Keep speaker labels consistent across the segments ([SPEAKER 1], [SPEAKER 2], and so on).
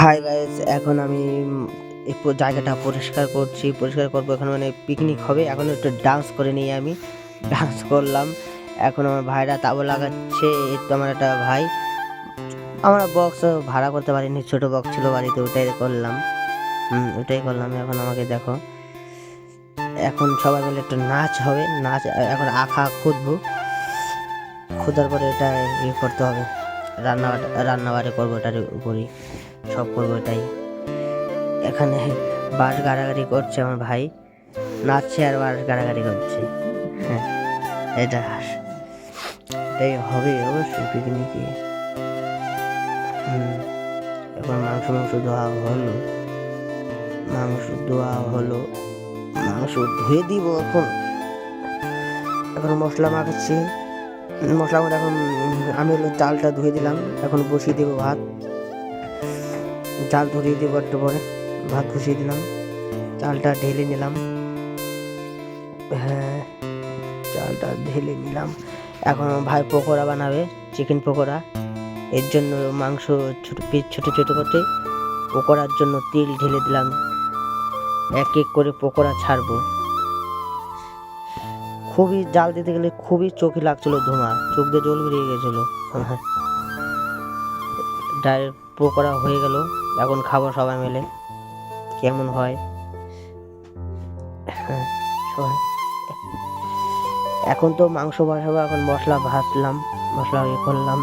[SPEAKER 1] Hi guys এখন আমি জায়গাটা পরিষ্কার করছি। পরিষ্কার করব এখন মানে পিকনিক হবে। এখন একটু ডান্স করে নিই আমি ডান্স করলাম। এখন আমার ভাইরা তাবো লাগাচ্ছে। এই তো আমার একটা ভাই। আমরা বক্স ভাড়া করতে পারিনি। ছোট বক্স ছিল বাড়িতে ওটাই করলাম। হুম ওটাই করলাম। এখন আমাকে দেখো, এখন সবাই মিলে একটু নাচ হবে। নাচ, এখন আঁকা খুঁজবো খুদার পরে এটা ইয়ে করতে হবে। রান্না রান্না বাড়ি করব এটার উপরই। সব করব এটাই এখানে বাস গাড়াগাড়ি করছে আমার ভাই। নাচছে আর বাস গাড়াগাড়ি করছে। হ্যাঁ এটা এটাই হবে অবশ্যই পিকনিকে হুম এখন মাংস মাংস ধোয়া হলো। মাংস ধোয়া হলো। মাংস ধুয়ে দিব এখন। এখন মশলা মাখাচ্ছি। মশলা এখন, আমি হলো চালটা ধুয়ে দিলাম। এখন বসিয়ে দেবো ভাত। চাল ধরিয়ে দেবো একটু পরে ভাত বসিয়ে দিলাম। চালটা ঢেলে নিলাম। হ্যাঁ চালটা ঢেলে নিলাম। এখন ভাই পকোড়া বানাবে চিকেন পকোড়া। এর জন্য মাংস ছোট পিস ছোটো ছোটো করে পকোড়ার জন্য তেল ঢেলে দিলাম। এক এক করে পকোড়া ছাড়বো। খুবই জাল দিতে গেলে খুবই চোখে লাগছিল ধোঁয়া, চোখ দিয়ে জল বেরিয়ে গেছিল। ডাইরেক্ট পকোড়া হয়ে গেল। এখন খাব সবাই মিলে। কেমন হয়? হ্যাঁ, এখন তো মাংস বসাবো এখন মশলা ভাজলাম মশলা ইয়ে করলাম।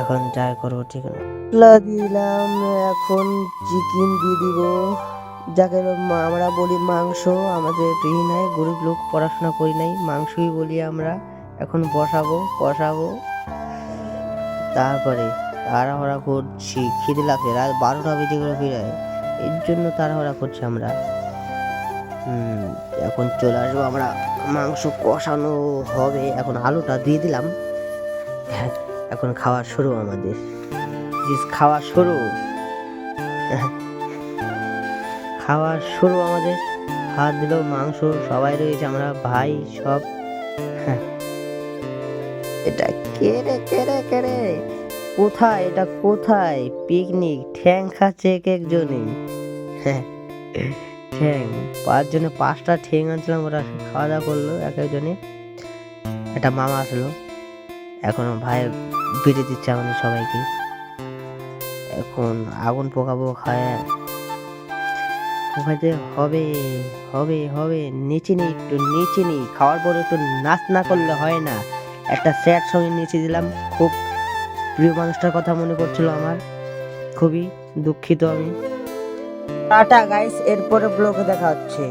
[SPEAKER 1] এখন যাই করব ঠিক মশলা দিলাম এখন চিকেন দিয়ে দিব। যাকে আমরা বলি মাংস আমাদের ই নাই গরিব লোক পড়াশোনা করি নাই মাংসই বলি আমরা। এখন বসাবো কষাবো। তারপরে তাড়াহড়া করছি, খিদে লাগছে, রাত বারোটা বেজে গেল ফিরায় এর জন্য তাড়াহড়া করছি আমরা। এখন চলে আসব আমরা। মাংস কষানো হবে। এখন আলুটা দিয়ে দিলাম। এখন খাওয়া শুরু আমাদের। খাওয়া শুরু। খাওয়া শুরু আমাদের। ভাত দিল, মাংস সবাই রয়েছে আমরা, ভাই সব। এটা কে রে কে রে কে রে? কোথায়? এটা কোথায়? পিকনিক? ঠ্যাং খাচ্ছে এক একজনে হ্যাঁ ঠ্যাং। পাঁচজনে পাঁচটা ঠ্যাং আনছিলাম, ওরা খাওয়া দাওয়া করল এক একজনে একটা মামা আসলো। এখন ভাই বেড়ে দিচ্ছে আমাদের সবাইকে। এখন আগুন পোকাবো খায়। পোকাতে হবে হবে হবে। নেচে নি একটু, নেচে নি খাওয়ার পরে একটু নাচ না করলে হয় না। একটা স্যাড সঙ্গে নেচে দিলাম। খুব প্রিয় মানুষটার কথা মনে পড়ছিল আমার। খুবই দুঃখিত আমি। টাটা গাইস এরপরে ব্লগে দেখা হচ্ছে।